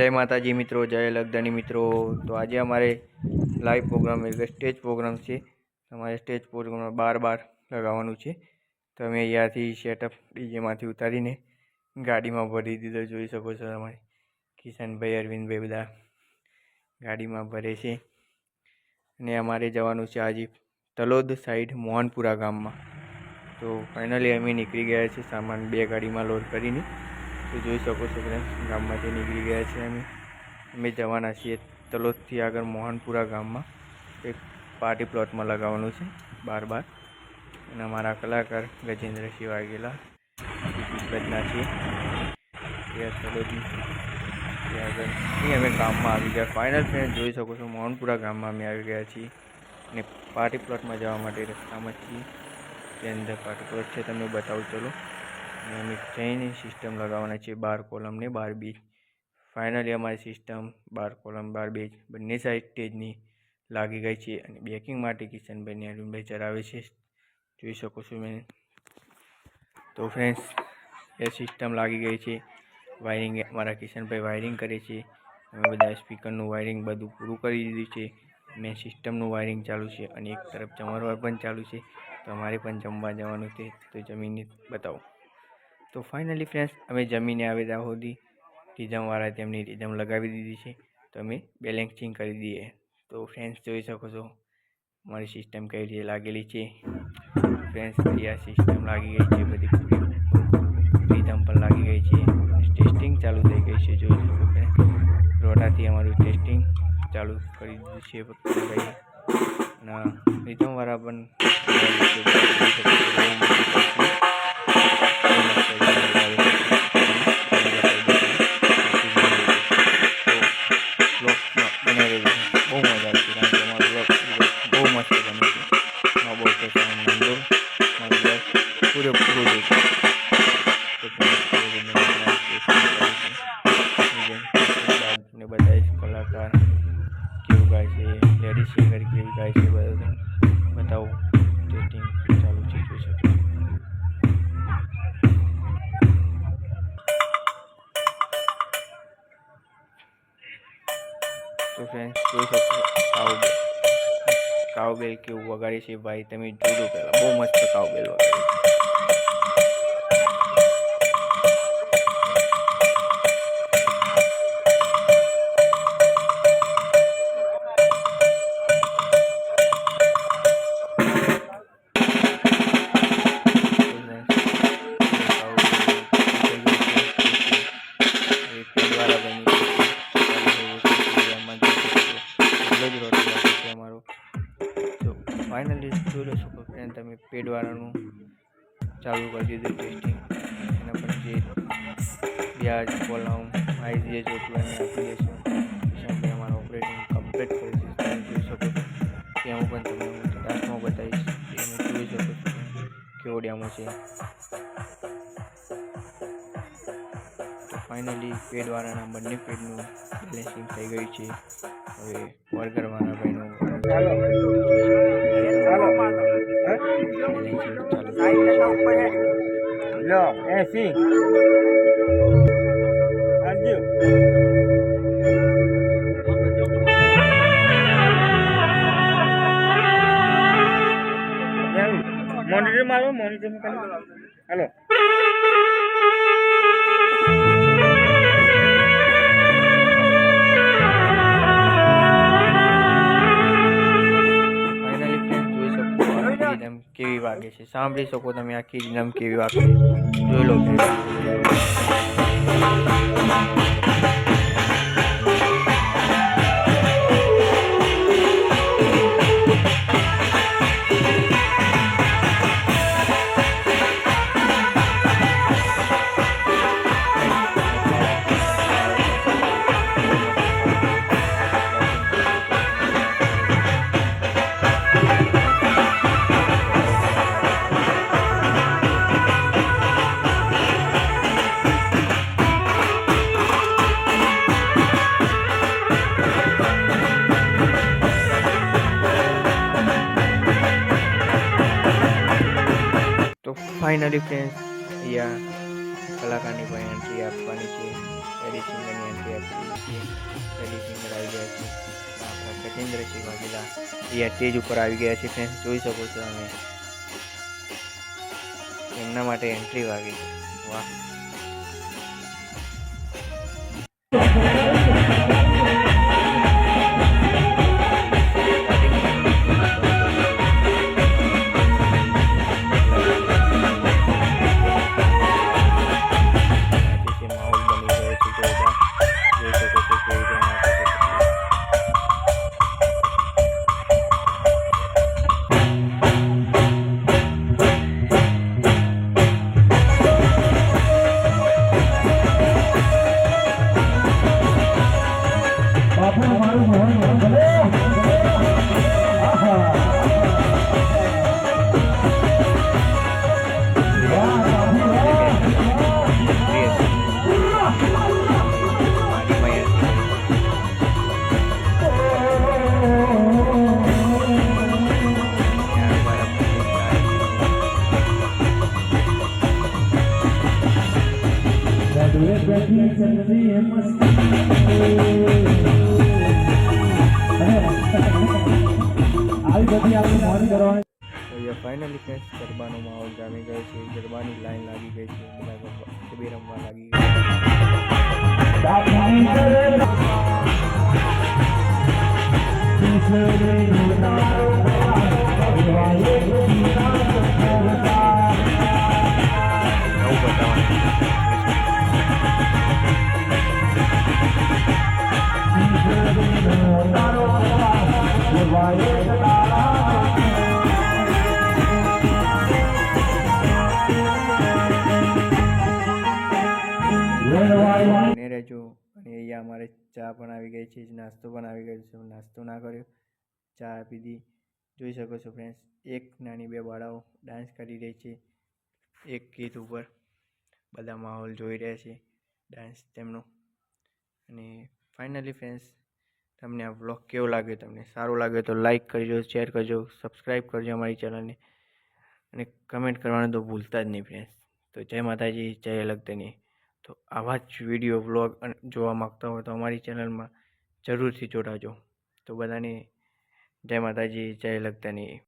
જય માતાજી મિત્રો, જય લગદાની મિત્રો. તો આજે અમારે લાઈવ પ્રોગ્રામ એટલે સ્ટેજ પ્રોગ્રામ છે. તમારે સ્ટેજ પ્રોગ્રામમાં બાર બાર લગાવવાનું છે. તમે અહીંયાથી સેટઅપ ડીજેમાંથી ઉતારીને ગાડીમાં ભરી દીધો. જોઈ શકો છો તમારે કિશનભાઈ, અરવિંદભાઈ બધા ગાડીમાં ભરે છે. અને અમારે જવાનું છે આજે તલોદ સાઈડ મોહનપુરા ગામમાં. તો ફાઇનલી અમે નીકળી ગયા છે સામાન બે ગાડીમાં લોડ કરીને. તો જોઈ શકો છો ફ્રેન્ડ્સ ગામમાંથી નીકળી ગયા છે અમે. અમે જવાના છીએ તલોદથી આગળ મોહનપુરા ગામમાં. એક પાર્ટી પ્લોટમાં લગાવવાનું છે, બાર બાર. અને અમારા કલાકાર ગજેન્દ્રસિંહ વાઘેલા રચના છીએ. ત્યાં આગળ અમે ગામમાં આવી ગયા. ફાઇનલ ફ્રેન્ડ જોઈ શકો છો, મોહનપુરા ગામમાં અમે આવી ગયા છીએ. અને પાર્ટી પ્લોટમાં જવા માટે રસ્તામાં છીએ. તે અંદર પાર્ટી પ્લોટ છે તમને બતાવું, ચલો. અમે જઈને સિસ્ટમ લગાવવાના છે, બાર કોલમ ને બાર બીજ ફાઇનલી અમારી સિસ્ટમ, બાર કોલમ, બાર બેજ બંને સાઈડ સ્ટેજની લાગી ગઈ છે અને બેકિંગ માટે કિશનભાઈ ને અરવિંદભાઈ ચલાવે છે. જોઈ શકો છો મેં. તો ફ્રેન્ડ્સ એ સિસ્ટમ લાગી ગઈ છે. વાયરિંગ અમારા કિશનભાઈ વાયરિંગ કરે છે. અમે બધા સ્પીકરનું વાયરિંગ બધું પૂરું કરી દીધું છે. મેં સિસ્ટમનું વાયરિંગ ચાલુ છે અને એક તરફ જમણવાર પણ ચાલુ છે. તો અમારે પણ જમવા જવાનું છે. તો જમીને બતાવો. તો ફાઇનલી ફ્રેન્ડ્સ અમે જમીને આવ્યા સુધી રિઝમવાળા તેમની રીધમ લગાવી દીધી છે. તો અમે બેલેન્સિંગ કરી દઈએ. તો ફ્રેન્ડ્સ જોઈ શકો છો, મારી સિસ્ટમ કઈ રીતે લાગેલી છે. ફ્રેન્ડ્સ આ સિસ્ટમ લાગી ગઈ છે, બધી રીધમ પણ લાગી ગઈ છે. ટેસ્ટિંગ ચાલુ થઈ ગઈ છે, જોઈ શકો ફ્રેન્ડ રોટાથી અમારું ટેસ્ટિંગ ચાલુ કરી દીધું છે ભાઈ અને રીધમવાળા પણ કલાકાર કેવું ગાય છે લેડીઝ સિંગર કેવી ગાય છે બધું બતાવું ટેસ્ટિંગ ચાલુ છે જોઈ શકો ફ્રેન્ડ્સ જોઈ શકો કાઉબેલ કાઉબેલ કેવું વગાડે છે ભાઈ, તમે જોજો પહેલાં. બહુ મસ્ત કાઉબેલ વગાડે છે. ફાઇનલી જોઈ લો શકો ફ્રેન્ડ તમે પેડવાળાનું ચાલુ કરી દીધું ટેસ્ટિંગ એના પછી વ્યાજ કોલમ આઈ જે જોતું એને આપી અમારું ઓપરેટિંગ કમ્પ્લીટ કરી દઈશું તમે જોઈ શકો છો ત્યાં હું પણ તમને લાસ્ટમાં બતાવીશ. તમે જોઈ શકો છો કેવો ડેમો છે. ફાઇનલી પેડવાળાના બંને પેડનું બેલેન્સિંગ થઈ ગયું છે હવે વર્ગરવાળા ભાઈનું બેલેન્સિંગ ચાલુ થઈ ગયું છે. લો એસી મોનિટર મારો મોનિટર હેલો છે. સાંભળી શકો તમે આખી નમકી કેવી વાગે જોઈ લો ફાઇનલી ફ્રેન્ડ્સ અહીંયા કલાકારની પણ એન્ટ્રી આપવાની છે લેડી સિંગરની એન્ટ્રી આપી છે આવી ગયા છે આપણા ગજેન્દ્રસિંહ વાઘેલા અહીંયા સ્ટેજ ઉપર આવી ગયા છે ફ્રેન્ડ્સ જોઈ શકો છો તમે એમના માટે એન્ટ્રી વાગી વાહ ગઢવે બેઠી ચંદ્રી એ મસ્તી આવી બધી આપણે મોડી કરવાની ફાઇનલી ફ્રેન્ડ્સ ગરબાનો માહોલ જામી ગયો છે ગરબાની લાઈન લાગી ગઈ છે બધા ગરબા ગરબે રમવા લાગી ગયા નવું બને રહેજો. અને અહીંયા અમારે ચા પણ આવી ગઈ છે, નાસ્તો પણ આવી ગયો છે. નાસ્તો ના કર્યો. ચા પીધી. જોઈ શકો છો ફ્રેન્ડ્સ એક નાની બે બાળાઓ ડાન્સ કરી રહી છે, એક ગીત ઉપર. બધા માહોલ જોઈ રહ્યા છે ડાન્સ તેમનો. અને ફાઇનલી ફ્રેન્ડ્સ તમને આ વ્લોગ કેવો લાગ્યો? તમને સારો લાગ્યો તો લાઇક કરજો શેર કરજો સબસ્ક્રાઈબ કરજો અમારી ચેનલને અને કમેન્ટ કરવાનું તો ભૂલતા જ નહીં ફ્રેન્ડ્સ તો જય માતાજી, જય અલગતની તો આવા જ વીડિયો વ્લોગ જોવા માગતા હોય તો અમારી ચેનલમાં જરૂરથી જોડાજો. તો બધાને જય માતાજી, જય લગતાની.